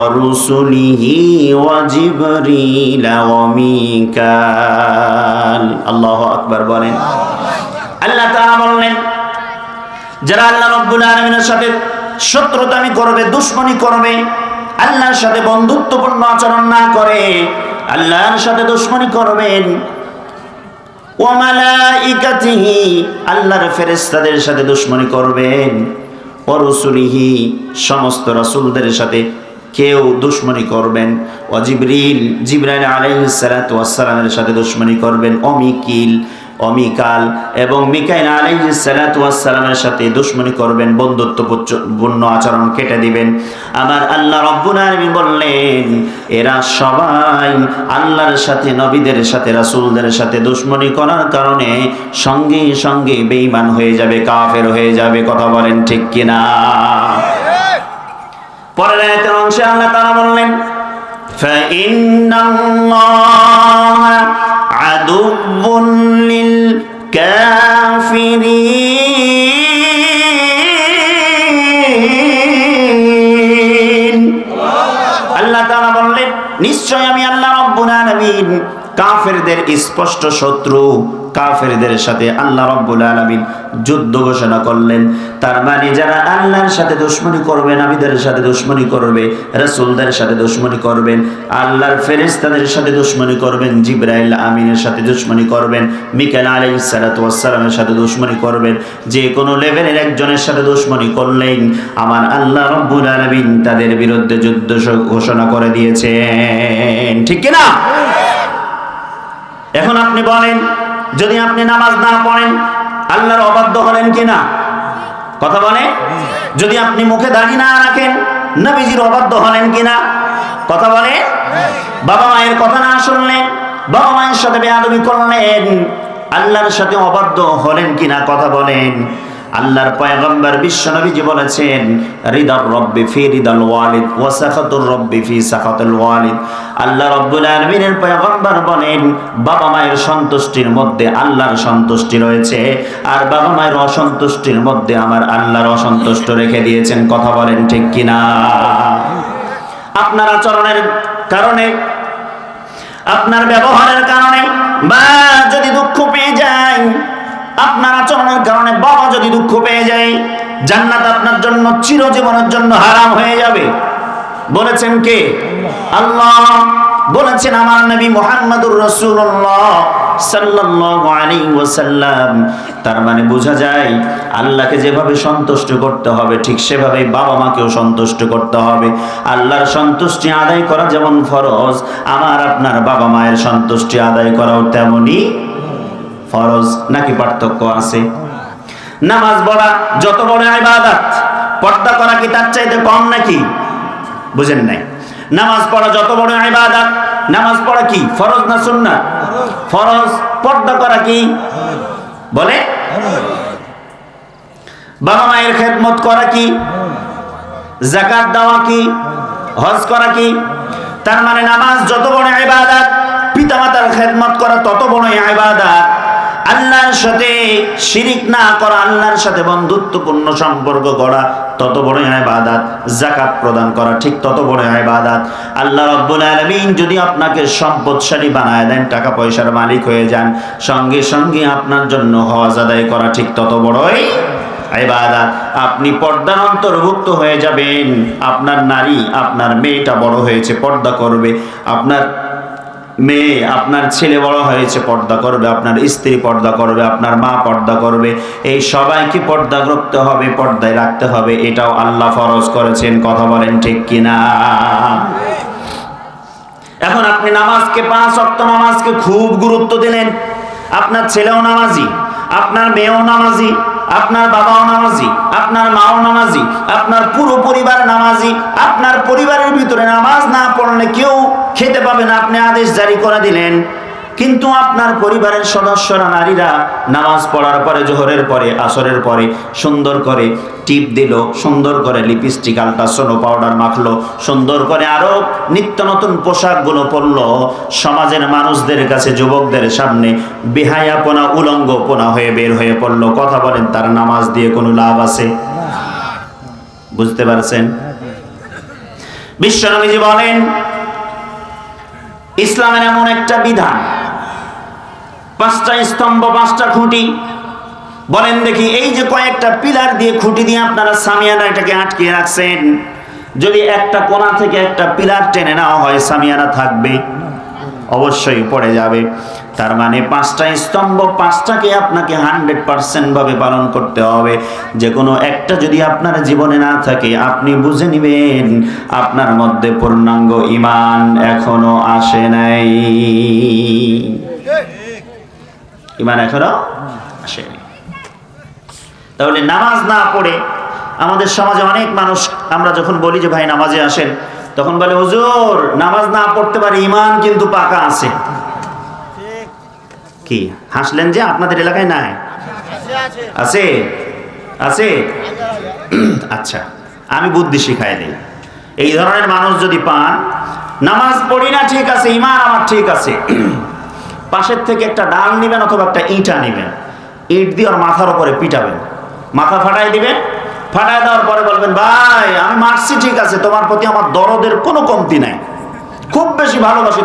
ورسله وجبريل وميكال الله أكبر বলেন আল্লাহ তাআলা বললেন যারা আল্লাহ রব্বুল আলামিনের সাথে শত্রুতামি করবে দুশ্মনী করবে আল্লাহর সাথে বন্ধুত্বপূর্ণ আচরণ না করে আল্লাহর সাথে দুশ্মনী করবেন ওয়ামালাইকাতিহি আল্লাহর ফেরেশতাদের সাথে দুশ্মনী করবেন ও রসুলিহি সমস্ত রাসূলদের সাথে কেউ দুশ্মনী করবেন। ও জিবরিল, জিব্রাইল আলাইহিস সালাতু ওয়াস সালামের সাথে দুশ্মনী করবেন। অমিকিল অমিকাল এবং মিকাইল আলাইহিস সালাতু ওয়াস সালামের সাথে দুশ্মনী করবেন। বন্ধুত্বপূর্ণ আচরণ কেটে দিবেন। আমার আল্লাহ রব্বুল আলামিন বললেন, এরা সবাই আল্লাহর সাথে, নবীদের সাথে, রাসূলদের সাথে দুশ্মনী করার কারণে সঙ্গে সঙ্গে বেঈমান হয়ে যাবে, কাফের হয়ে যাবে। কথা বলেন ঠিক কিনা? পরের আয়াতের অংশে আল্লাহ তাআলা বললেন فإن الله عدو للكافرين আল্লাহ তাআলা বললেন নিশ্চয় কাফেরদের স্পষ্ট শত্রু, কাফেরদের সাথে আল্লাহ রব্বুল আলামিন যুদ্ধ ঘোষণা করলেন। তার মানে যারা আল্লাহর সাথে দুশ্মনী করবে, নবীদের সাথে দুশ্মনী করবে, রাসূলদের সাথে দুশ্মনী করবেন, আল্লাহর ফেরেশতাদের সাথে দুশ্মনী করবেন, জিবরাইল আমিনের সাথে দুশ্মনী করবেন মিকাল আলাইহিস সালাতু ওয়াস সালামের সাথে দুশ্মনী করবেন, যে কোনো লেভেলের একজনের সাথে দুশ্মনী করলেন আমার আল্লাহ রব্বুল আলমিন তাদের বিরুদ্ধে যুদ্ধ ঘোষণা করে দিয়েছেন। ঠিক কি না এখন আপনি বলেন, যদি আপনি নামাজ না পড়েন, আল্লাহর অবাধ্য হলেন কিনা? কথা বলে? যদি আপনি মুখে দাড়ি না রাখেন, নবীজির অবাধ্য হলেন কিনা? কথা বলে? বাবা মায়ের কথা না শুনলেন, বাবা মায়ের সাথে বেয়াদবি করলেন, আল্লাহর সাথে অবাধ্য হলেন কিনা? কথা বলেন। আল্লাহর পয়গম্বর বিশ্বনবীজি বলেছেন, রিদার রব্বি ফি রিদাল ওয়ালিদ ওয়া সাখাতুর রব্বি ফি সাখাতুল ওয়ালিদ। আল্লাহ রব্বুল আলামিনের পয়গম্বর বলেন, বাবা মায়ের সন্তুষ্টির মধ্যে আল্লাহর সন্তুষ্টি রয়েছে, আর বাবা মায়ের অসন্তুষ্টির মধ্যে আমার আল্লাহর অসন্তুষ্ট রেখে দিয়েছেন। কথা বলেন ঠিক কিনা? আপনার আচরণের কারণে, আপনার ব্যবহারের কারণে, বা যদি দুঃখ পেয়ে আপনার আচরণের কারণে বাবা যদি দুঃখ পেয়ে যায়, জান্নাত আপনার জন্য চিরজীবনের জন্য হারাম হয়ে যাবে। বলেছেন কে? আল্লাহ। বলেছেন আমার নবী মোহাম্মদুর রসুল্লাহ তার মানে বোঝা যায়, আল্লাহকে যেভাবে সন্তুষ্ট করতে হবে, ঠিক সেভাবে বাবা মাকেও সন্তুষ্ট করতে হবে। আল্লাহর সন্তুষ্টি আদায় করা যেমন ফরজ, আমার আপনার বাবা মায়ের সন্তুষ্টি আদায় করাও তেমনই ফরজ নাকি পার্থক্য আছে? নামাজ পড়া যত বড় ইবাদত, পর্দা করা কি তার চাইতে কম নাকি? বুঝেন নাই। নামাজ পড়া যত বড় ইবাদত, নামাজ পড়া কি, ফরজ না সুন্নাত ফরজ, পর্দা করা কি? বলে? বাবা মায়ের খেদমত করা কি? জাকাত দেওয়া কি? হজ করা কি? তার মানে নামাজ যত বড় ইবাদত, পিতামাতার খেদমত করা তত বড় ইবাদত। আল্লাহর সাথে শিরিক না করা, আল্লাহর সাথে বন্ধুত্বপূর্ণ সম্পর্ক করা তত বড় ইবাদত। জাকাত প্রদান করা, ঠিক তত বড় ইবাদত। আল্লাহ রাব্বুল আলামিন যদি আপনাকে সম্পদশালী বানায় দেন টাকা পয়সার মালিক হয়ে যান, সঙ্গে সঙ্গে আপনার জন্য হজ আদায় করা ঠিক তত বড়ই ইবাদত। আপনি পর্দার অন্তর্ভুক্ত হয়ে যাবেন। আপনার নারী, আপনার মেয়েটা বড় হয়েছে, পর্দা করবে। আপনার মেয়ে আপনার ছেলে বড় হয়েছে, পর্দা করবে, আপনার স্ত্রী পর্দা করবে, আপনার মা পর্দা করবে, এই সবাইকে পর্দা করতে হবে, পর্দায় রাখতে হবে, এটাও আল্লাহ ফরজ করেছেন, কথা বলেন ঠিক কিনা? এখন আপনি নামাজকে, পাঁচ অক্ট নামাজকে খুব গুরুত্ব দিলেন। আপনার ছেলেও নামাজি, আপনার মেয়েও নামাজি আপনার বাবাও নামাজি, আপনার মাও নামাজি, আপনার পুরো পরিবার নামাজি, আপনার পরিবারের ভিতরে নামাজ না পড়লে কেউ খেতে পাবে না। আপনি আদেশ জারি করে দিলেন। কিন্তু আপনার পরিবারের সদস্যরা, নারীরা নামাজ পড়ার পরে, জোহরের পরে, আসরের পরে সুন্দর করে টিপ দিল, সুন্দর করে লিপস্টিক আলট্রাসোনো পাউডার মাখলো, সুন্দর করে আরও নিত্য নতুন পোশাকগুলো পরলো। সমাজের মানুষদের কাছে, যুবকদের সামনে বেহায়াপনা, উলঙ্গপনা হয়ে বের হয়ে পড়ল। কথা বলেন, তার নামাজ দিয়ে কোনো লাভ আছে? বুঝতে পারছেন? বিশ্বনবীজি বলেন, ইসলামের এমন একটা বিধান পাঁচটা স্তম্ভ, পাঁচটা খুঁটি। বলেন দেখি, এই যে কয়েকটা পিলার দিয়ে খুঁটি দিয়ে আপনারা সামিয়ানা এটাকে আটকে রাখছেন। যদি একটা কোণা থেকে একটা পিলার টেনে নেওয়া হয়, সামিয়ানা থাকবে। অবশ্যই পড়ে যাবে। তার মানে পাঁচটা স্তম্ভ, পাঁচটাকে আপনাকে হান্ড্রেড ভাবে পালন করতে হবে। যে কোনো একটা যদি আপনার জীবনে না থাকে, আপনি বুঝে নেবেন, আপনার মধ্যে পূর্ণাঙ্গ ইমান এখনও আসে নাই। ইমান এখনও আসেনি। তাহলে নামাজ না পড়ে আমাদের সমাজে অনেক মানুষ, আমরা যখন বলি যে ভাই নামাজে আসেন, তখন বলে, হুজুর, নামাজ না পড়তে পারে, ইমান কিন্তু পাকা আছে। কি, হাসলেন যে আপনাদের এলাকায় নাই? আছে? আছে? আচ্ছা আমি বুদ্ধি শিখাই দিই। এই ধরনের মানুষ যদি পান, নামাজ পড়ি না ঠিক আছে, ইমান আমার ঠিক আছে। পাশের থেকে একটা ডাল নেবেন অথবা একটা ইঁটা নেবেন। ইট দিয়ে ওর মাথার ওপরে পিটাবেন। মাথা ফাটাই দিবেন। ফাটাই দেওয়ার পরে বলবেন, ভাই, আমি মারছি, ঠিক আছে। তোমার প্রতি আমার দরদের কোনো কমতি নাই। খুব বেশি ভালোবাসি